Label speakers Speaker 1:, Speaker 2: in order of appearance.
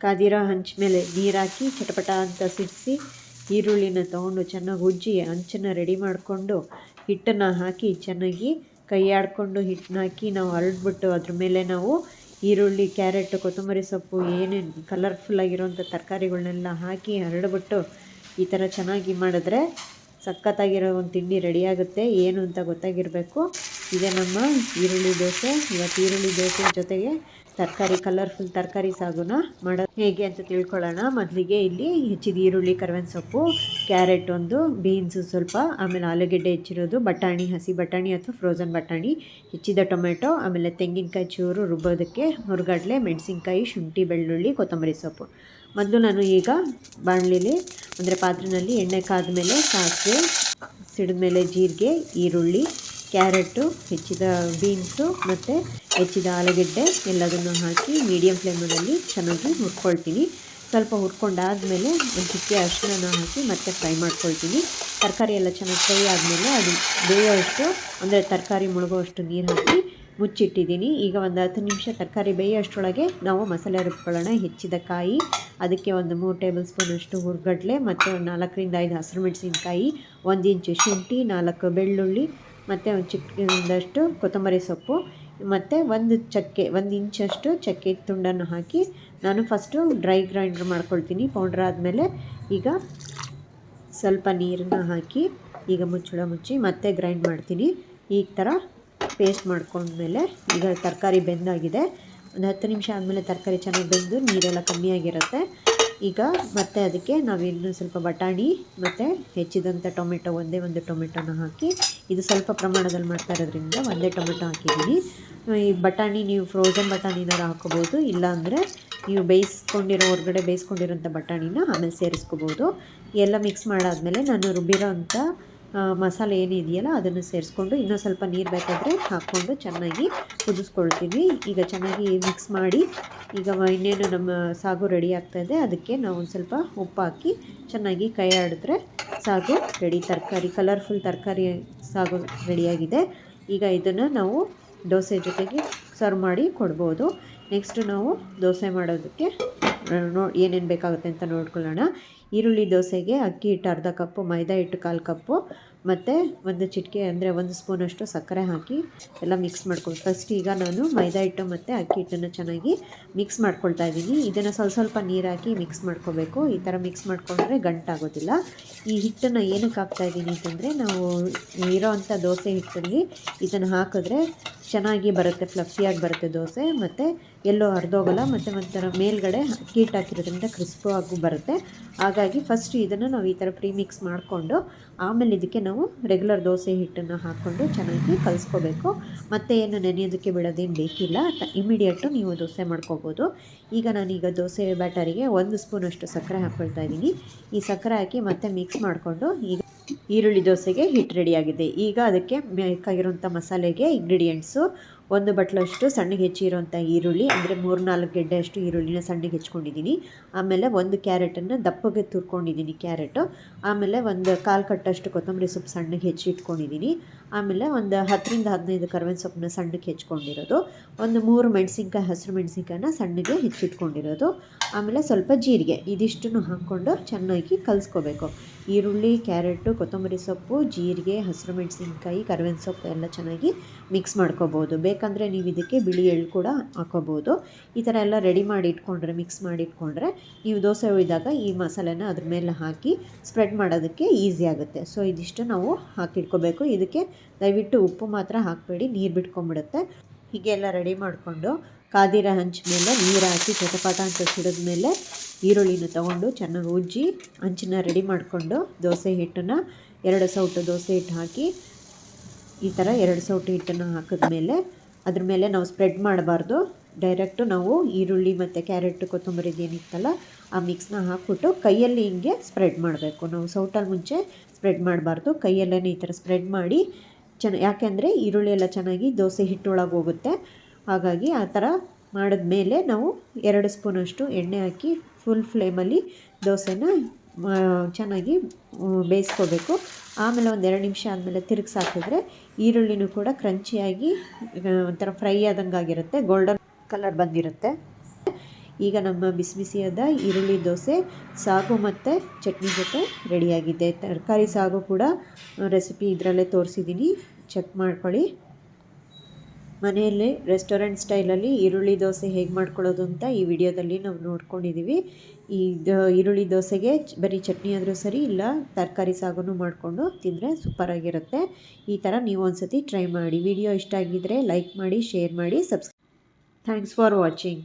Speaker 1: ಕಾದಿರೋ ಹಂಚ ಮೇಲೆ ನೀರಾಕಿ ಚಟಪಟ ಅಂತ ಸಿಡಿಸಿ ಈರುಳ್ಳಿನ ತೊಗೊಂಡು ಚೆನ್ನಾಗಿ ಉಜ್ಜಿ ಹಂಚನ್ನ ರೆಡಿ ಮಾಡಿಕೊಂಡು ಹಿಟ್ಟನ್ನು ಹಾಕಿ ಚೆನ್ನಾಗಿ ಕೈ ಆಡಿಕೊಂಡು ಹಿಟ್ಟನ್ನ ಹಾಕಿ ನಾವು ಹರಡ್ಬಿಟ್ಟು ಅದ್ರ ಮೇಲೆ ನಾವು ಈರುಳ್ಳಿ, ಕ್ಯಾರೆಟ್, ಕೊತ್ತಂಬರಿ ಸೊಪ್ಪು ಏನೇನು ಕಲರ್ಫುಲ್ಲಾಗಿರೋಂಥ ತರಕಾರಿಗಳನ್ನೆಲ್ಲ ಹಾಕಿ ಹರಡ್ಬಿಟ್ಟು ಈ ಥರ ಚೆನ್ನಾಗಿ ಮಾಡಿದ್ರೆ ಸಖತ್ತಾಗಿರೋ ಒಂದು ತಿಂಡಿ ರೆಡಿಯಾಗುತ್ತೆ ಏನು ಅಂತ ಗೊತ್ತಾಗಿರಬೇಕು. ಇದೇ ನಮ್ಮ ಈರುಳ್ಳಿ ದೋಸೆ. ಇವತ್ತು ಈರುಳ್ಳಿ ದೋಸೆ ಜೊತೆಗೆ ತರಕಾರಿ ಕಲರ್ಫುಲ್ ತರಕಾರಿ ಸಾಗುನ ಮಾಡೋದು ಹೇಗೆ ಅಂತ ತಿಳ್ಕೊಳ್ಳೋಣ. ಮೊದಲಿಗೆ ಇಲ್ಲಿ ಹೆಚ್ಚಿದ ಈರುಳ್ಳಿ, ಕರ್ವೆನ್ ಸೊಪ್ಪು, ಕ್ಯಾರೆಟ್ ಒಂದು ಬೀನ್ಸು ಸ್ವಲ್ಪ, ಆಮೇಲೆ ಆಲೂಗೆಡ್ಡೆ ಹೆಚ್ಚಿರೋದು ಬಟಾಣಿ, ಹಸಿ ಬಟಾಣಿ ಅಥವಾ ಫ್ರೋಝನ್ ಬಟಾಣಿ, ಹೆಚ್ಚಿದ ಟೊಮೆಟೊ, ಆಮೇಲೆ ತೆಂಗಿನಕಾಯಿ ಚೂರು ರುಬ್ಬೋದಕ್ಕೆ ಹುರ್ಗಡ್ಲೆ, ಮೆಣಸಿನ್ಕಾಯಿ, ಶುಂಠಿ, ಬೆಳ್ಳುಳ್ಳಿ, ಕೊತ್ತಂಬರಿ ಸೊಪ್ಪು. ಮೊದಲು ನಾನು ಈಗ ಬಾಣಲಿಲಿ ಅಂದರೆ ಪಾತ್ರೆಯಲ್ಲಿ ಎಣ್ಣೆ ಕಾದ ಮೇಲೆ ಸಾಸಿವೆ ಸಿಡಿದ ಮೇಲೆ ಜೀರಿಗೆ, ಈರುಳ್ಳಿ, ಕ್ಯಾರೆಟು, ಹೆಚ್ಚಿದ ಬೀನ್ಸು ಮತ್ತು ಹೆಚ್ಚಿದ ಆಲೂಗೆಡ್ಡೆ ಎಲ್ಲದನ್ನು ಹಾಕಿ ಮೀಡಿಯಮ್ ಫ್ಲೇಮಲ್ಲಿ ಚೆನ್ನಾಗಿ ಹುರ್ಕೊಳ್ತೀನಿ. ಸ್ವಲ್ಪ ಹುರ್ಕೊಂಡಾದಮೇಲೆ ಒಂದು ಚಿಕ್ಕೆ ಅರಿಶಿನ ಹಾಕಿ ಮತ್ತೆ ಫ್ರೈ ಮಾಡ್ಕೊಳ್ತೀನಿ. ತರಕಾರಿ ಎಲ್ಲ ಚೆನ್ನಾಗಿ ಫ್ರೈ ಆದಮೇಲೆ ಅದು ಬೇಯೋಷ್ಟು, ಅಂದರೆ ತರಕಾರಿ ಮುಳುಗೋಷ್ಟು ನೀರು ಹಾಕಿ ಮುಚ್ಚಿಟ್ಟಿದ್ದೀನಿ. ಈಗ ಒಂದು ಹತ್ತು ನಿಮಿಷ ತರಕಾರಿ ಬೇಯೋಷ್ಟರೊಳಗೆ ನಾವು ಮಸಾಲೆ ರುಬ್ಕೊಳ್ಳೋಣ. ಹೆಚ್ಚಿದ ಕಾಯಿ, ಅದಕ್ಕೆ ಒಂದು ಮೂರು ಟೇಬಲ್ ಸ್ಪೂನಷ್ಟು ಹುರ್ಗಡ್ಲೆ ಮತ್ತು ಒಂದು ನಾಲ್ಕರಿಂದ ಐದು ಹಸಿರು ಮೆಣಸಿನಕಾಯಿ, ಒಂದು ಇಂಚು ಶುಂಠಿ, ನಾಲ್ಕು ಬೆಳ್ಳುಳ್ಳಿ ಮತ್ತು ಒಂದು ಚಿಕ್ಕದಷ್ಟು ಕೊತ್ತಂಬರಿ ಸೊಪ್ಪು. ಮತ್ತು ಒಂದು ಚಕ್ಕೆ, ಒಂದು ಇಂಚಷ್ಟು ಚಕ್ಕೆ ತುಂಡನ್ನು ಹಾಕಿ ನಾನು ಫಸ್ಟು ಡ್ರೈ ಗ್ರೈಂಡ್ರ್ ಮಾಡ್ಕೊಳ್ತೀನಿ. ಪೌಡ್ರ್ ಆದಮೇಲೆ ಈಗ ಸ್ವಲ್ಪ ನೀರನ್ನು ಹಾಕಿ ಈಗ ಮುಚ್ಚಳ ಮುಚ್ಚಿ ಮತ್ತೆ ಗ್ರೈಂಡ್ ಮಾಡ್ತೀನಿ. ಈ ಥರ ಪೇಸ್ಟ್ ಮಾಡ್ಕೊಂಡ್ಮೇಲೆ ಈಗ ತರಕಾರಿ ಬೆಂದಾಗಿದೆ. ಒಂದು ಹತ್ತು ನಿಮಿಷ ಆದಮೇಲೆ ತರಕಾರಿ ಚೆನ್ನಾಗಿ ಬೆಂದು ನೀರೆಲ್ಲ ಕಮ್ಮಿಯಾಗಿರುತ್ತೆ ಈಗ ಮತ್ತೆ ಅದಕ್ಕೆ ನಾವು ಇನ್ನೂ ಸ್ವಲ್ಪ ಬಟಾಣಿ ಮತ್ತು ಹೆಚ್ಚಿದಂಥ ಟೊಮೆಟೊ, ಒಂದೇ ಒಂದು ಟೊಮೆಟೊನ ಹಾಕಿ ಇದು ಸ್ವಲ್ಪ ಪ್ರಮಾಣದಲ್ಲಿ ಮಾಡ್ತಾ ಇರೋದ್ರಿಂದ ಒಂದೇ ಟೊಮೆಟೊ ಹಾಕಿದ್ದೀನಿ. ಈ ಬಟಾಣಿ, ನೀವು ಫ್ರೋಝನ್ ಬಟಾಣಿನಾರು ಹಾಕೋಬೋದು ಇಲ್ಲಾಂದರೆ ನೀವು ಬೇಯಿಸ್ಕೊಂಡಿರೋ, ಹೊರಗಡೆ ಬೇಯಿಸ್ಕೊಂಡಿರೋಂಥ ಬಟಾಣಿನ ಆಮೇಲೆ ಸೇರಿಸ್ಕೋಬೋದು. ಎಲ್ಲ ಮಿಕ್ಸ್ ಮಾಡಾದಮೇಲೆ ನಾನು ರುಬ್ಬಿರೋ ಅಂಥ ಮಸಾಲೆ ಏನಿದೆಯಲ್ಲ ಅದನ್ನು ಸೇರಿಸ್ಕೊಂಡು ಇನ್ನೂ ಸ್ವಲ್ಪ ನೀರು ಬೇಕಾದರೆ ಹಾಕ್ಕೊಂಡು ಚೆನ್ನಾಗಿ ಕುದಿಸ್ಕೊಳ್ತೀವಿ ಈಗ ಚೆನ್ನಾಗಿ ಮಿಕ್ಸ್ ಮಾಡಿ, ಈಗ ಇನ್ನೇನು ನಮ್ಮ ಸಾಗು ರೆಡಿ ಆಗ್ತಾಯಿದೆ ಅದಕ್ಕೆ ನಾವು ಒಂದು ಸ್ವಲ್ಪ ಉಪ್ಪು ಹಾಕಿ ಚೆನ್ನಾಗಿ ಕೈ ಆಡಿದ್ರೆ ಸಾಗು ರೆಡಿ ತರಕಾರಿ ಕಲರ್ಫುಲ್ ತರಕಾರಿ ಸಾಗು ರೆಡಿಯಾಗಿದೆ ಈಗ ಇದನ್ನು ನಾವು ದೋಸೆ ಜೊತೆಗೆ ಸರ್ವ್ ಮಾಡಿ ಕೊಡ್ಬೋದು. ನೆಕ್ಸ್ಟು ನಾವು ದೋಸೆ ಮಾಡೋದಕ್ಕೆ ನೋ, ಏನೇನು ಬೇಕಾಗುತ್ತೆ ಅಂತ ನೋಡ್ಕೊಳ್ಳೋಣ. ಈರುಳ್ಳಿ ದೋಸೆಗೆ ಅಕ್ಕಿ ಹಿಟ್ಟು, ಅರ್ಧ ಕಪ್ಪು, ಮೈದಾ ಹಿಟ್ಟು, ಕಾಲು ಕಪ್ಪು, ಮತ್ತು ಒಂದು ಚಿಟಿಕೆ ಅಂದರೆ ಒಂದು ಸ್ಪೂನಷ್ಟು ಸಕ್ಕರೆ ಹಾಕಿ ಎಲ್ಲ ಮಿಕ್ಸ್ ಮಾಡ್ಕೊಂಡು ಫಸ್ಟ್ ಈಗ ನಾನು ಮೈದಾ ಹಿಟ್ಟು ಮತ್ತು ಅಕ್ಕಿ ಹಿಟ್ಟನ್ನು ಚೆನ್ನಾಗಿ ಮಿಕ್ಸ್ ಮಾಡ್ಕೊಳ್ತಾ ಇದ್ದೀನಿ. ಇದನ್ನು ಸ್ವಲ್ಪ ಸ್ವಲ್ಪ ನೀರಾಕಿ ಮಿಕ್ಸ್ ಮಾಡ್ಕೋಬೇಕು. ಈ ಥರ ಮಿಕ್ಸ್ ಮಾಡಿಕೊಂಡ್ರೆ ಗಂಟಾಗೋದಿಲ್ಲ. ಈ ಹಿಟ್ಟನ್ನು ಏನಕ್ಕೆ ಹಾಕ್ತಾ ಇದ್ದೀನಿ ಅಂತಂದರೆ ನಾವು ಇರೋ ದೋಸೆ ಹಿಟ್ಟಲ್ಲಿ ಇದನ್ನು ಹಾಕಿದ್ರೆ ಚೆನ್ನಾಗಿ ಬರುತ್ತೆ, ಫ್ಲಫಿಯಾಗಿ ಬರುತ್ತೆ ದೋಸೆ. ಮತ್ತು ಎಲ್ಲೋ ಹರಿದೋಗಲ್ಲ, ಮತ್ತು ಒಂಥರ ಮೇಲ್ಗಡೆ ಕೀಟ್ ಹಾಕಿರೋದ್ರಿಂದ ಕ್ರಿಸ್ಪು ಆಗೂ ಬರುತ್ತೆ. ಹಾಗಾಗಿ ಫಸ್ಟ್ ಇದನ್ನು ನಾವು ಈ ಥರ ಪ್ರೀಮಿಕ್ಸ್ ಮಾಡಿಕೊಂಡು, ಆಮೇಲೆ ಇದಕ್ಕೆ ನಾವು ರೆಗ್ಯುಲರ್ ದೋಸೆ ಹಿಟ್ಟನ್ನು ಹಾಕ್ಕೊಂಡು ಚೆನ್ನಾಗಿ ಕಲಿಸ್ಕೋಬೇಕು. ಮತ್ತು ಏನು ನೆನೆಯೋದಕ್ಕೆ ಬಿಡೋದೇನು ಬೇಕಿಲ್ಲ ಇಮಿಡಿಯೇಟು ನೀವು ದೋಸೆ ಮಾಡ್ಕೋಬೋದು. ಈಗ ನಾನೀಗ ದೋಸೆ ಬ್ಯಾಟರಿಗೆ ಒಂದು ಸ್ಪೂನಷ್ಟು ಸಕ್ಕರೆ ಹಾಕ್ಕೊಳ್ತಾ ಇದ್ದೀನಿ. ಈ ಸಕ್ಕರೆ ಹಾಕಿ ಮತ್ತೆ ಮಿಕ್ಸ್ ಮಾಡಿಕೊಂಡು ಈಗ ಈರುಳ್ಳಿ ದೋಸೆಗೆ ಹಿಟ್ಟು ರೆಡಿಯಾಗಿದೆ ಈಗ ಅದಕ್ಕೆ ಬೇಕಾಗಿರುವಂಥ ಮಸಾಲೆಗೆ ಇಂಗ್ರೀಡಿಯೆಂಟ್ಸು ಒಂದು ಬಟ್ಲಷ್ಟು ಸಣ್ಣಗೆ ಹೆಚ್ಚಿರುವಂಥ ಈರುಳ್ಳಿ, ಅಂದರೆ ಮೂರು ನಾಲ್ಕು ಗೆಡ್ಡೆಯಷ್ಟು ಈರುಳ್ಳಿನ ಸಣ್ಣಗೆ ಹೆಚ್ಕೊಂಡಿದ್ದೀನಿ. ಆಮೇಲೆ ಒಂದು ಕ್ಯಾರೆಟನ್ನು ದಪ್ಪಗೆ ತುರ್ಕೊಂಡಿದ್ದೀನಿ ಕ್ಯಾರೆಟು. ಆಮೇಲೆ ಒಂದು ಕಾಲು ಕಟ್ಟಷ್ಟು ಕೊತ್ತಂಬರಿ ಸೊಪ್ಪು ಸಣ್ಣಗೆ ಹೆಚ್ಚಿ ಇಟ್ಕೊಂಡಿದ್ದೀನಿ. ಆಮೇಲೆ ಒಂದು ಹತ್ತರಿಂದ ಹದಿನೈದು ಕರ್ಬೇವಿನ ಸೊಪ್ಪನ್ನ ಸಣ್ಣಗೆ ಹೆಚ್ಕೊಂಡಿರೋದು. ಒಂದು ಮೂರು ಮೆಣಸಿನ್ಕಾಯಿ, ಹಸಿರು ಮೆಣಸಿನ್ಕಾಯನ್ನ ಸಣ್ಣಗೆ ಹೆಚ್ಚಿಟ್ಕೊಂಡಿರೋದು. ಆಮೇಲೆ ಸ್ವಲ್ಪ ಜೀರಿಗೆ, ಇದಿಷ್ಟನ್ನು ಹಾಕ್ಕೊಂಡು ಚೆನ್ನಾಗಿ ಕಲಿಸ್ಕೋಬೇಕು. ಈರುಳ್ಳಿ, ಕ್ಯಾರೆಟು, ಕೊತ್ತಂಬರಿ ಸೊಪ್ಪು, ಜೀರಿಗೆ, ಹಸಿರು ಮೆಣಸಿನ್ಕಾಯಿ ಕರ್ಬೇವಿನ ಸೊಪ್ಪು ಎಲ್ಲ ಚೆನ್ನಾಗಿ ಮಿಕ್ಸ್ ಮಾಡ್ಕೋಬೋದು. ಬೇಕಂದರೆ ನೀವು ಇದಕ್ಕೆ ಬಿಳಿ ಎಳ್ಳು ಕೂಡ ಹಾಕೋಬೋದು. ಈ ಥರ ಎಲ್ಲ ರೆಡಿ ಮಾಡಿ ಇಟ್ಕೊಂಡ್ರೆ ಮಿಕ್ಸ್ ಮಾಡಿ ಇಟ್ಕೊಂಡ್ರೆ ನೀವು ದೋಸೆ ಒಯ್ದಾಗ ಈ ಮಸಾಲೆನ ಅದ್ರ ಮೇಲೆ ಹಾಕಿ ಸ್ಪ್ರೆಡ್ ಮಾಡೋದಕ್ಕೆ ಈಸಿ ಆಗುತ್ತೆ. ಸೊ ಇದಿಷ್ಟು ನಾವು ಹಾಕಿಟ್ಕೋಬೇಕು. ಇದಕ್ಕೆ ದಯವಿಟ್ಟು ಉಪ್ಪು ಮಾತ್ರ ಹಾಕಬೇಡಿ, ನೀರು ಬಿಟ್ಕೊಂಬಿಡುತ್ತೆ ಹೀಗೆಲ್ಲ ರೆಡಿ ಮಾಡಿಕೊಂಡು ಕಾದಿರ ಹಂಚ ಮೇಲೆ ನೀರು ಹಾಕಿ ಚಟಪಟ ಅಂತ ಸಿಡಿದ ಮೇಲೆ ಈರುಳ್ಳಿನ ತೊಗೊಂಡು ಚೆನ್ನಾಗಿ ಉಜ್ಜಿ ಹಂಚನ್ನ ರೆಡಿ ಮಾಡಿಕೊಂಡು ದೋಸೆ ಹಿಟ್ಟನ್ನು ಎರಡು ಸೌಟು ದೋಸೆ ಹಿಟ್ಟು ಹಾಕಿ ಈ ಥರ ಎರಡು ಸೌಟು ಹಿಟ್ಟನ್ನು ಹಾಕಿದ್ಮೇಲೆ ಅದ್ರ ಮೇಲೆ ನಾವು ಸ್ಪ್ರೆಡ್ ಮಾಡಬಾರ್ದು. ಡೈರೆಕ್ಟು ನಾವು ಈರುಳ್ಳಿ ಮತ್ತು ಕ್ಯಾರೆಟ್ ಕೊತ್ತಂಬರಿ ಏನಿತ್ತಲ್ಲ, ಆ ಮಿಕ್ಸ್ನ ಹಾಕ್ಬಿಟ್ಟು ಕೈಯಲ್ಲಿ ಹಿಂಗೆ ಸ್ಪ್ರೆಡ್ ಮಾಡಬೇಕು. ನಾವು ಸೌಟಲ್ಲಿ ಮುಂಚೆ ಸ್ಪ್ರೆಡ್ ಮಾಡಬಾರ್ದು. ಕೈಯಲ್ಲೇ ಈ ಥರ ಸ್ಪ್ರೆಡ್ ಮಾಡಿ ಚೆನ್ನ, ಯಾಕೆಂದರೆ ಈರುಳ್ಳಿ ಎಲ್ಲ ಚೆನ್ನಾಗಿ ದೋಸೆ ಹಿಟ್ಟೊಳಗೆ ಹೋಗುತ್ತೆ. ಹಾಗಾಗಿ ಆ ಥರ ಮಾಡಿದ್ಮೇಲೆ ನಾವು ಎರಡು ಸ್ಪೂನಷ್ಟು ಎಣ್ಣೆ ಹಾಕಿ ಫುಲ್ ಫ್ಲೇಮಲ್ಲಿ ದೋಸೆನ ಚೆನ್ನಾಗಿ ಬೇಯಿಸ್ಕೋಬೇಕು. ಆಮೇಲೆ ಒಂದು ಎರಡು ನಿಮಿಷ ಆದಮೇಲೆ ತಿರುಗಿಸಿ ಹಾಕಿದ್ರೆ ಈರುಳ್ಳಿನೂ ಕೂಡ ಕ್ರಂಚಿಯಾಗಿ ಒಂಥರ ಫ್ರೈ ಆದಂಗೆ ಆಗಿರುತ್ತೆ, ಗೋಲ್ಡನ್ ಕಲರ್ ಬಂದಿರುತ್ತೆ. ಈಗ ನಮ್ಮ ಬಿಸಿ ಬಿಸಿಯಾದ ಈರುಳ್ಳಿ ದೋಸೆ, ಸಾಗು ಮತ್ತು ಚಟ್ನಿ ಜೊತೆ ರೆಡಿಯಾಗಿದೆ. ತರಕಾರಿ ಸಾಗು ಕೂಡ ರೆಸಿಪಿ ಇದರಲ್ಲೇ ತೋರಿಸಿದ್ದೀನಿ ಚೆಕ್ ಮಾಡ್ಕೊಳ್ಳಿ. ಮನೆಯಲ್ಲೇ ರೆಸ್ಟೋರೆಂಟ್ ಸ್ಟೈಲಲ್ಲಿ ಈರುಳ್ಳಿ ದೋಸೆ ಹೇಗೆ ಮಾಡ್ಕೊಳ್ಳೋದು ಅಂತ ಈ ವಿಡಿಯೋದಲ್ಲಿ ನಾವು ನೋಡ್ಕೊಂಡಿದ್ದೀವಿ. ಈ ಈರುಳ್ಳಿ ದೋಸೆಗೆ ಬರೀ ಚಟ್ನಿ ಆದರೂ ಸರಿ ಇಲ್ಲ, ತರಕಾರಿ ಸಾಗು ಮಾಡಿಕೊಂಡು ತಿಂದರೆ ಸೂಪರಾಗಿರುತ್ತೆ. ಈ ಥರ ನೀವು ಒಂದ್ಸತಿ ಟ್ರೈ ಮಾಡಿ. ವಿಡಿಯೋ ಇಷ್ಟ ಆಗಿದ್ದರೆ ಲೈಕ್ ಮಾಡಿ, ಶೇರ್ ಮಾಡಿ, ಸಬ್ಸ್ ಥ್ಯಾಂಕ್ಸ್ ಫಾರ್ ವಾಚಿಂಗ್.